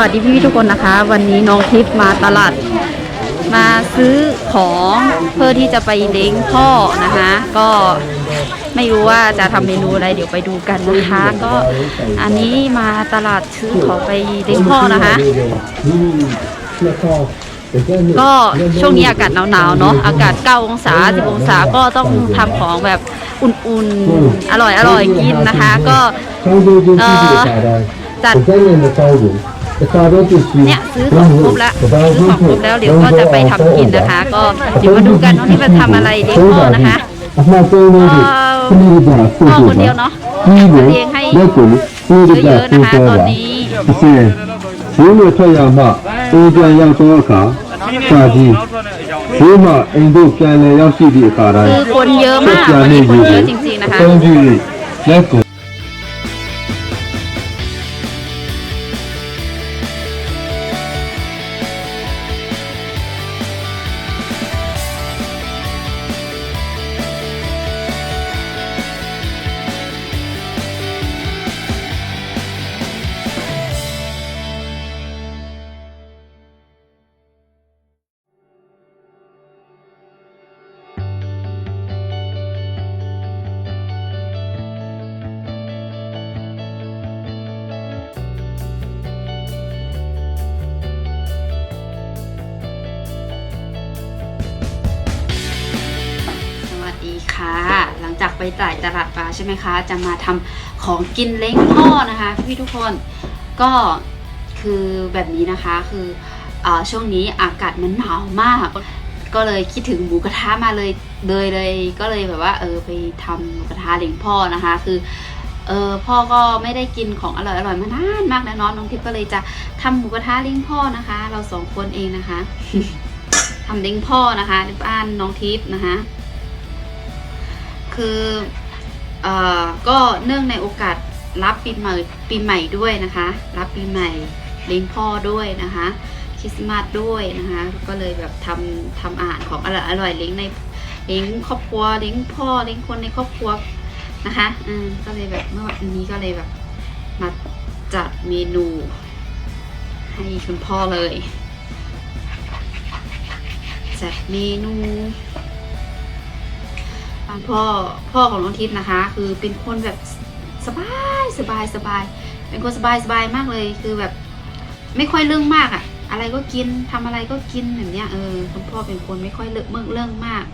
สวัสดีค่พี่ๆทุกคนนะคะ วันนี้น้องทิพย์มาตลาด มาซื้อของเพื่อที่จะไปเลี้ยงพ่อนะคะ ก็ไม่รู้ว่าจะทำเมนูอะไรเดี๋ยวไปดูกันนะคะ ก็อันนี้มาตลาดซื้อของไปเลี้ยงพ่อนะคะ ก็ช่วงนี้อากาศหนาวๆเนาะอากาศ 9 องศา 10 องศาก็ต้องทำของแบบอุ่นๆ อร่อยๆ กินนะคะ ก็เอ่อจัด เนี่ เนี่ย ย ซื้ ซื้ อ อ ข ข อ อง ง ค ค ร ร บบ แล้ แล้ว ว ซื้ ซื้ อ อ ข ข อ อง ง ค ค ร ร บบ แล้ว แล้ว เดี๋ เดี๋ ย ยว ว ก็ ก็ จะ จะ ไป ไป ทำ ทำ กิ กิ น น นะ นะคะ คะ ก็ ก็ เดี๋ เดี๋ ย ยว ว มา มา ดู ดู กั กัน น เนาะ เนาะ ที่ ที่ มา มา ทำ ทำ ข ข อ อง ง เลี้ เลี้ ย ย ง ง พ่ พ่ อ อ นะ นะคะ คะ ก็ ก็ เลี้ เลี้ ย ย ง ง ให้ ให้ เด็กคนนี้ซื้อเด็กแบบซื้อตัวစာကြီးဒီမှာအိမ်တို့ပြန်လဲရောက်ရှိသည့်အခါတိုင်း คือคนเยอะมากวันนี้คนเยอะจริงๆนะคะ သုံးကြည့်လက်ကို ค่ะ หลังจากไปจ่ายตลาดปลาใช่ไหมคะ จะมาทำของกินเล้งพ่อนะคะ พี่ทุกคนก็คือแบบนี้นะคะคืออช่วงนี้อากาศมันหนาวมาก ก็เลยคิดถึงหมูกระทะมาเลยเลยเลยก็เลยแบบว่า เออไปทำหมูกระทะเลี้ยงพ่อนะคะ คือเออพ่อก็ไม่ได้กินของอร่อยอร่อยมานานมากแล้วเนาะน้องทิพย์ก็เลยจะทำหมูกระทะเลี้ยงพ่อนะคะ เราสองคนเองนะคะทำเลี้ยงพ่อนะคะในบ้านน้องทิพย์นะคะ คือเอ่อก็เนื่องในโอกาสรับปีใหม่ปีใหม่ด้วยนะคะ รับปีใหม่เลี้ยงพ่อด้วยนะคะคริสต์มาสด้วยนะคะ ก็เลยแบบทำทำอาหารของอร่อยอร่อยเลี้ยงในเลี้ยงครอบครัวเลี้ยงพ่อเลี้ยงคนในครอบครัวนะคะอืมก็เลยแบบเมื่อวันนี้ก็เลยแบบมาจัดเมนู ให้คุณพ่อเลยจัดเมนู พ่อพ่อของน้องทิพย์นะคะ คือเป็นคนแบบสบายสบายสบาย เป็นคนสบายสบายมากเลย คือแบบ ไม่ค่อยเรื่องมากอะอะไรก็กินทำอะไรก็กินแบบเนี้ยเออคุณพ่อเป็นคนไม่ค่อยเลือกเมื่อเรื่องมาก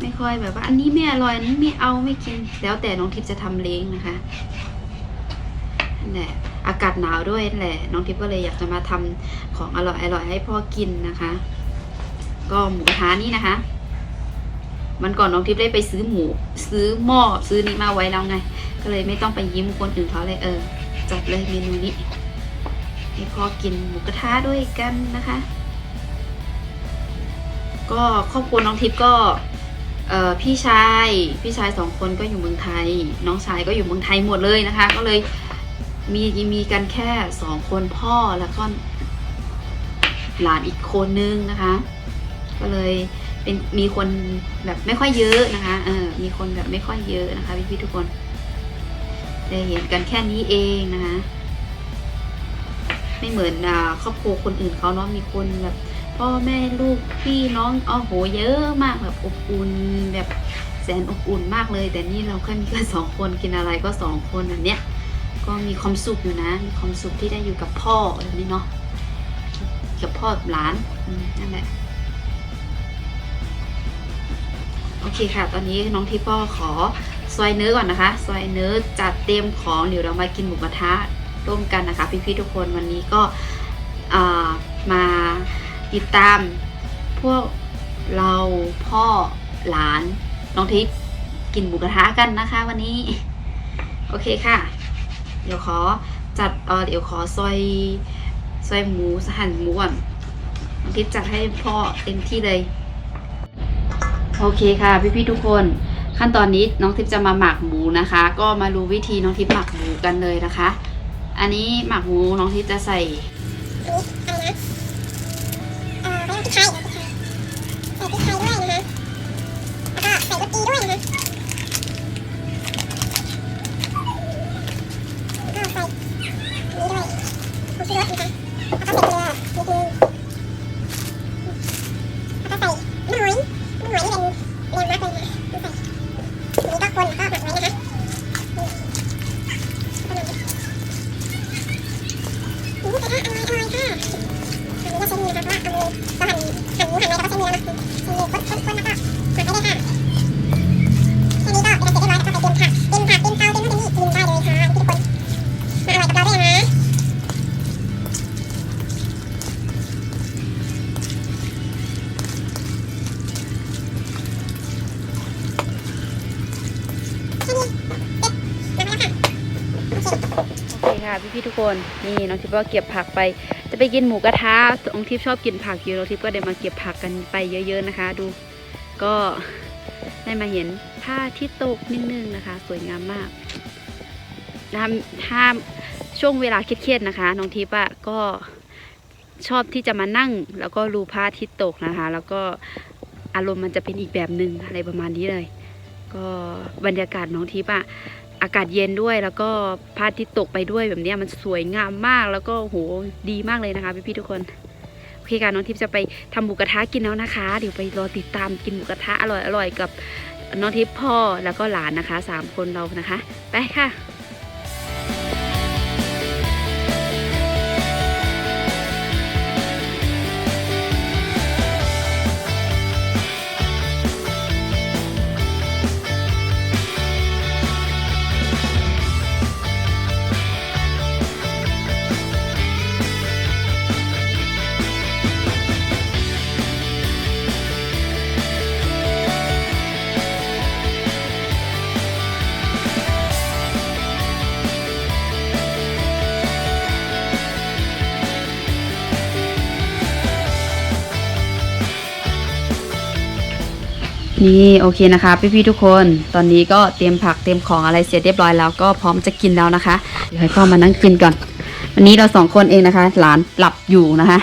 ไม่ค่อยแบบว่า อันนี้ไม่อร่อยอันนี้ไม่เอาไม่กิน แล้วแต่น้องทิพย์จะทำเล้งนะคะนั่นแหละอากาศหนาวด้วยนั่นแหละน้องทิพย์ก็เลยอยากจะมาทำของอร่อยอร่อยให้พ่อกินนะคะ ก็หมูกระทะนี่นะคะ มันก่อนน้องทิพย์ได้ไปซื้อหมู ซื้อหม้อซื้อนี้มาไว้แล้วไง ก็เลยไม่ต้องไปยิ้มคนอื่นเขาเลยเออ จัดเลยเมนูนี้ให้พ่อกินหมูกระทะด้วยกันนะคะ ก็ครอบครัวน้องทิพย์ก็เออพี่ชายพี่ชายสองคนก็อยู่เมืองไทย น้องชายก็อยู่เมืองไทยหมดเลยนะคะ ก็เลยมีมีกันแค่สองคนพ่อแล้วก็หลานอีกคนนึงนะคะ ก็เลย เป็นมีคนแบบไม่ค่อยเยอะนะคะเออมีคนแบบไม่ค่อยเยอะนะคะพี่ๆทุกคนได้เห็นกันแค่นี้เองนะคะไม่เหมือนอครอบครัวคนอื่นเขาเนาะมีคนแบบพ่อแม่ลูกพี่น้องอ๋อโหเยอะมากแบบอบอุ่นแบบแสนอบอุ่นมากเลย แต่นี่เราแค่มีแค่สองคนกินอะไรก็สองคนแบบเนี้ยก็มีความสุขอยู่นะ มีความสุขที่ได้อยู่กับพ่อแบบนี้เนาะกับพ่อกับหลานนั่นแหละ โอเคค่ะ ตอนนี้น้องทิพย์ก็ขอซอยเนื้อก่อนนะคะ ซอยเนื้อจัดเตรียมของเดี๋ยวเรามากินหมูกระทะร่วมกันนะคะ พี่ๆทุกคนวันนี้ก็มาติดตามพวกเราพ่อหลานน้องทิพย์กินหมูกระทะกันนะคะ วันนี้ โอเคค่ะ เดี๋ยวขอจัดเออเดี๋ยวขอซอยซอยหมูหั่นหมูก่อนน้องทิพย์จัดให้พ่อเต็มที่เลย โอเคค่ะ พี่ๆทุกคนขั้นตอนนี้น้องทิพย์จะมาหมักหมูนะคะ ก็มารู้วิธีน้องทิพย์หมักหมูกันเลยนะคะ อันนี้หมักหมูน้องทิพย์จะใส่ คนนี่น้องทิพย์ก็เก็บผักไป จะไปกินหมูกระทะน้องทิพย์ชอบกินผักอยู่น้องทิพย์ก็เดี๋ยมาเก็บผักกันไปเยอะ ๆนะคะ ดูก็ได้มาเห็นผ้าที่ตกนิดนึงนะคะ สวยงามมากถ้าถ้าช่วงเวลาเครียดๆนะคะน้องทิพย์ก็ชอบที่จะมานั่ง แล้วก็ดูผ้าที่ตกนะคะ แล้วก็อารมณ์มันจะเป็นอีกแบบหนึ่งอะไรประมาณนี้เลย ก็บรรยากาศน้องทิพย์อะ อากาศเย็นด้วยแล้วก็พระอาทิตย์ตกไปด้วยแบบนี้มันสวยงามมากแล้วก็โหดีมากเลยนะคะพี่ๆทุกคนโอเคค่ะน้องทิพย์จะไปทำหมูกระทะกินแล้วนะคะ เดี๋ยวไปรอติดตามกินหมูกระทะอร่อยๆกับน้องทิพย์พ่อแล้วก็หลานนะคะสามคนเรานะคะ ไปค่ะ นี่โอเคนะคะพี่ๆทุกคนตอนนี้ก็เตรียมผักเตรียมของอะไรเสร็จเรียบร้อยแล้วก็พร้อมจะกินแล้วนะคะ เดี๋ยวให้พ่อมานั่งกินก่อน วันนี้เราสองคนเองนะคะ หลานหลับอยู่นะคะ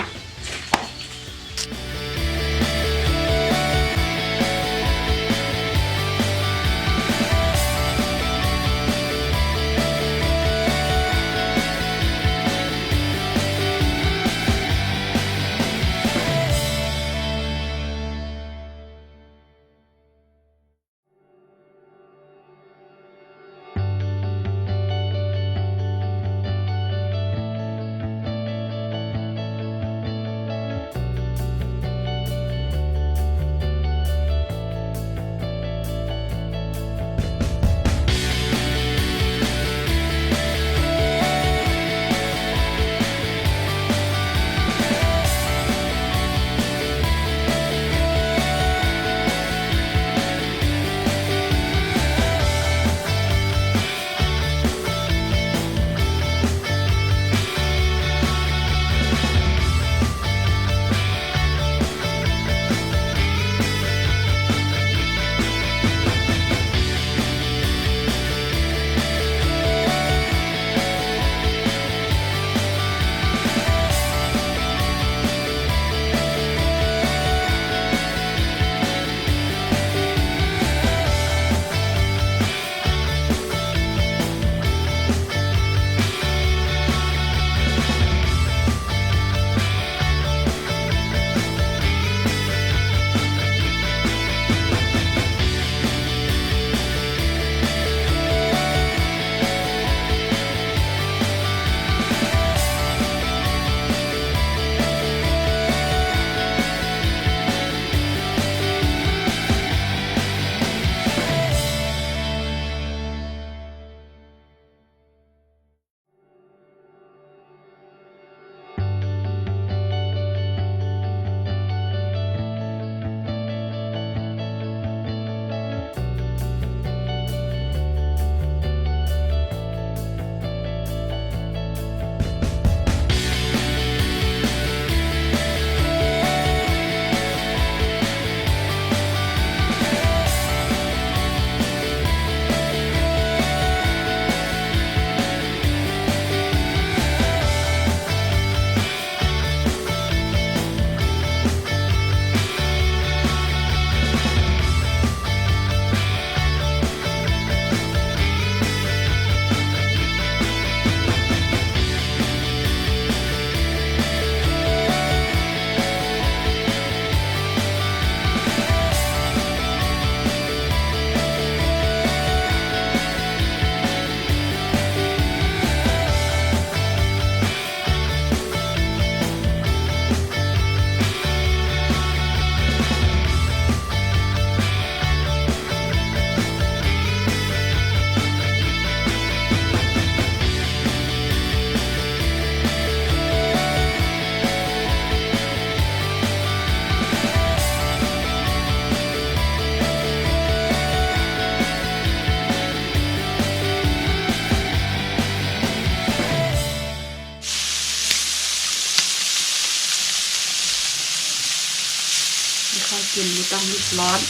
ต้องรีบร้อน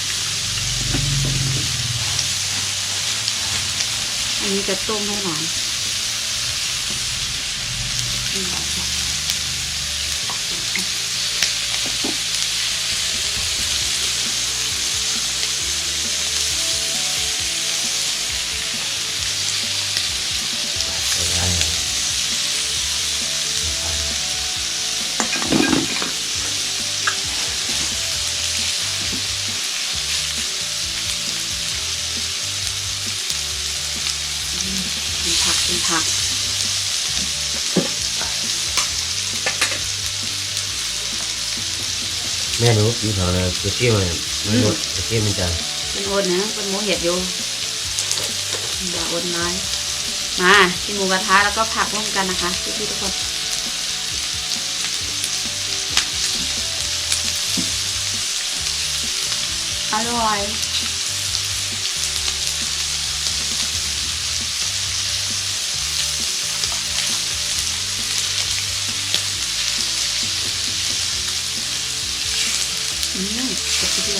อันนี้จะต้มให้หน่อย แม่หนูกินข้าวเลยตะเกียบเลยไม่หมดตะเกียบมันจะเป็นโอนนะเป็นหมูเห็ดอยู่อย่าโอนน้อยมากินหมูกระทะแล้วก็ผักร่วมกันนะคะพี่ๆทุกคนอร่อย อืมกระเที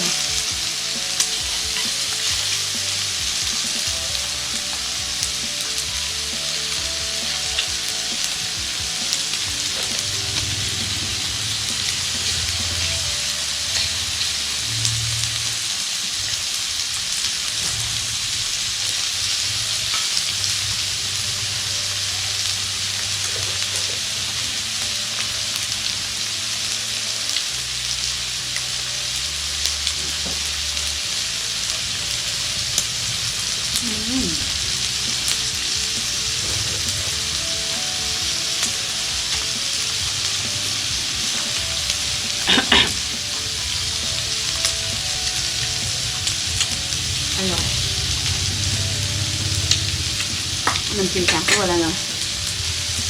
ำจิ้มแข็งทั่วแล้วเนาะ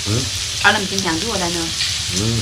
อืมเอาน้ำจิ้มแข็งทั่วแล้วเนาะอืม